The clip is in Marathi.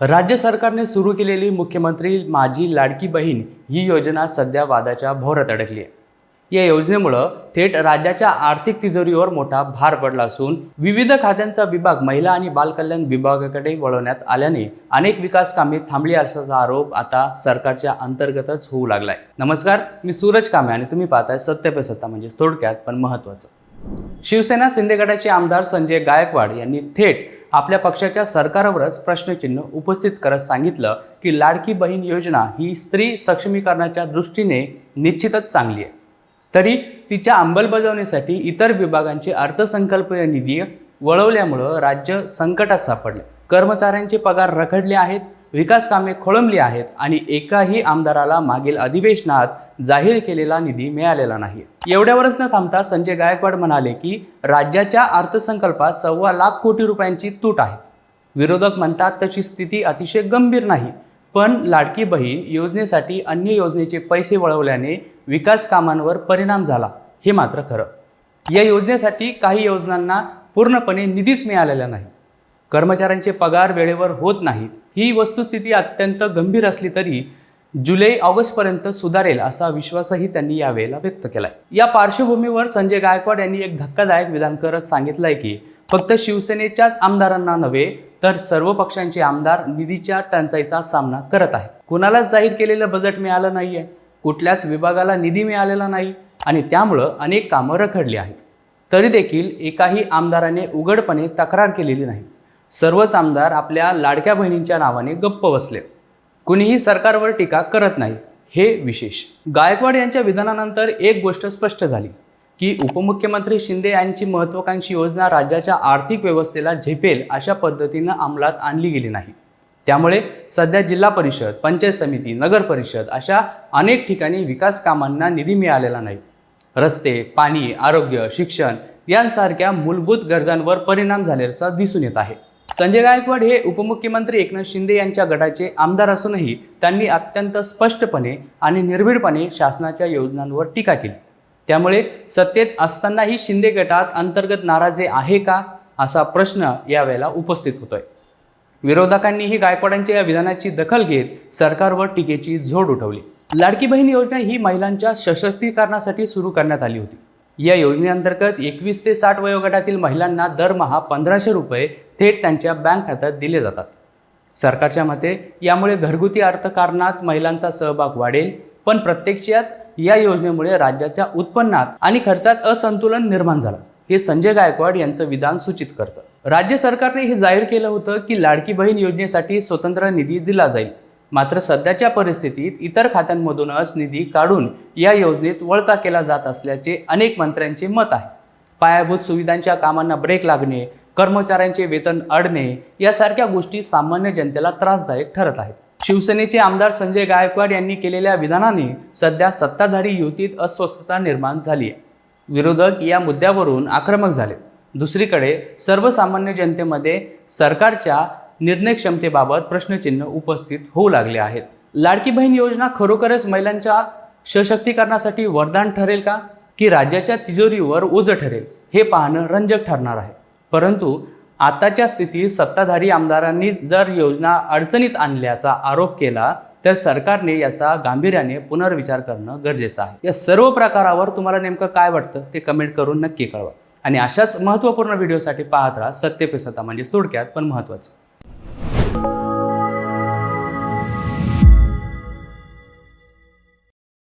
राज्य सरकारने सुरू केलेली मुख्यमंत्री माझी लाडकी बहीण ही योजना सध्या वादाच्या भोवरात अडकली आहे. या योजनेमुळं थेट राज्याच्या आर्थिक तिजोरीवर मोठा भार पडला असून विविध खात्यांचा विभाग महिला आणि बालकल्याण विभागाकडे वळवण्यात आल्याने अनेक विकास कामे थांबली असल्याचा आरोप आता सरकारच्या अंतर्गतच होऊ लागलाय. नमस्कार मी सूरज कामे आणि तुम्ही पाहताय सत्य पे सत्ता म्हणजेच थोडक्यात पण महत्त्वाचं. शिवसेना शिंदे गटाचे आमदार संजय गायकवाड यांनी थेट आपल्या पक्षाच्या सरकारवरच प्रश्नचिन्ह उपस्थित करत सांगितलं की लाडकी बहीण योजना ही स्त्री सक्षमीकरणाच्या दृष्टीने निश्चितच चांगली आहे. तरी तिच्या अंमलबजावणीसाठी इतर विभागांचे अर्थसंकल्पीय निधी वळवल्यामुळं राज्य संकटात सापडले. कर्मचाऱ्यांचे पगार रखडले आहेत विकास कामे खोळंबली आहेत आणि एकाही आमदाराला मागील अधिवेशनात जाहीर केलेला निधी मिळालेला नाही. एवढ्यावरच न थांबता संजय गायकवाड म्हणाले की राज्याच्या अर्थसंकल्पात सव्वा लाख कोटी रुपयांची तूट आहे. विरोधक म्हणतात तशी स्थिती अतिशय गंभीर नाही पण लाडकी बहीण योजनेसाठी अन्य योजनेचे पैसे वळवल्याने विकास कामांवर परिणाम झाला हे मात्र खरं. या योजनेसाठी काही योजनांना पूर्णपणे निधीच मिळालेला नाही. कर्मचाऱ्यांचे पगार वेळेवर होत नाहीत. ही वस्तुस्थिती अत्यंत गंभीर असली तरी जुलै ऑगस्टपर्यंत सुधारेल असा विश्वासही त्यांनी यावेळेला व्यक्त केलाय. या पार्श्वभूमीवर संजय गायकवाड यांनी एक धक्कादायक विधान करत सांगितलंय की फक्त शिवसेनेच्याच आमदारांना नव्हे तर सर्व पक्षांचे आमदार निधीच्या टंचाईचा सामना करत आहेत. कुणालाच जाहीर केलेलं बजेट मिळालं नाहीये कुठल्याच विभागाला निधी मिळालेला नाही आणि त्यामुळं अनेक कामं रखडली आहेत. तरी देखील एकाही आमदाराने उघडपणे तक्रार केलेली नाही. सर्वच आमदार आपल्या लाडक्या बहिणींच्या नावाने गप्प बसले. कुणीही सरकारवर टीका करत नाही हे विशेष. गायकवाड यांच्या विधानानंतर एक गोष्ट स्पष्ट झाली की उपमुख्यमंत्री शिंदे यांची महत्त्वाकांक्षी योजना राज्याच्या आर्थिक व्यवस्थेला झेपेल अशा पद्धतीनं अंमलात आणली गेली नाही. त्यामुळे सध्या जिल्हा परिषद पंचायत समिती नगर परिषद अशा अनेक ठिकाणी विकास कामांना निधी मिळालेला नाही. रस्ते पाणी आरोग्य शिक्षण यांसारख्या मूलभूत गरजांवर परिणाम झाल्याचा दिसून येत आहे. संजय गायकवाड हे उपमुख्यमंत्री एकनाथ शिंदे यांच्या गटाचे आमदार असूनही त्यांनी अत्यंत स्पष्टपणे आणि निर्भीडपणे शासनाच्या योजनांवर टीका केली. त्यामुळे सत्तेत असतानाही शिंदे गटात अंतर्गत नाराजे आहे का असा प्रश्न यावेळेला उपस्थित होतोय. विरोधकांनीही गायकवाडांच्या या विधानाची दखल घेत सरकारवर टीकेची झोड उठवली. लाडकी बहीण योजना ही महिलांच्या सशक्तीकरणासाठी सुरू करण्यात आली होती. या योजनेअंतर्गत एकवीस ते साठ वयोगटातील महिलांना दरमहा पंधराशे रुपये थेट त्यांच्या बँक खात्यात दिले जातात. सरकारच्या मते यामुळे घरगुती अर्थकारणात महिलांचा सहभाग वाढेल पण प्रत्यक्षात या योजनेमुळे राज्याच्या उत्पन्नात आणि खर्चात असंतुलन निर्माण झालं हे संजय गायकवाड यांचं विधान सूचित करतं. राज्य सरकारने हे जाहीर केलं होतं की लाडकी बहीण योजनेसाठी स्वतंत्र निधी दिला जाईल. मात्र सध्याच्या परिस्थितीत इतर खात्यांमधूनच निधी काढून या योजनेत वळता केला जात असल्याचे अनेक मंत्र्यांचे मत आहे. पायाभूत सुविधांच्या कामांना ब्रेक लागणे कर्मचाऱ्यांचे वेतन अडणे यासारख्या गोष्टी सामान्य जनतेला त्रासदायक ठरत आहेत. शिवसेनेचे आमदार संजय गायकवाड यांनी केलेल्या विधानाने सध्या सत्ताधारी युतीत अस्वस्थता निर्माण झाली आहे. विरोधक या मुद्द्यावरून आक्रमक झाले. दुसरीकडे सर्वसामान्य जनतेमध्ये सरकारच्या निर्णय क्षमतेबाबत प्रश्नचिन्ह उपस्थित होऊ लागले आहेत. लाडकी बहीण योजना खरोखरच महिलांच्या सशक्तीकरणासाठी वरदान ठरेल का? की राज्याच्या तिजोरीवर ओझं ठरेल? हे पाहणं रंजक ठरणार आहे. परंतु आताच्या स्थितीत सत्ताधारी आमदारांनीच जर योजना अडचणीत आणल्याचा आरोप केला तर सरकारने याचा गांभीर्याने पुनर्विचार करणं गरजेचं आहे. या सर्व प्रकारावर तुम्हाला नेमकं काय वाटतं ते कमेंट करून नक्की कळवा. आणि अशाच महत्त्वपूर्ण व्हिडिओसाठी पाहत राहा सत्य पे सत्ता म्हणजेच थोडक्यात पण महत्त्वाचं.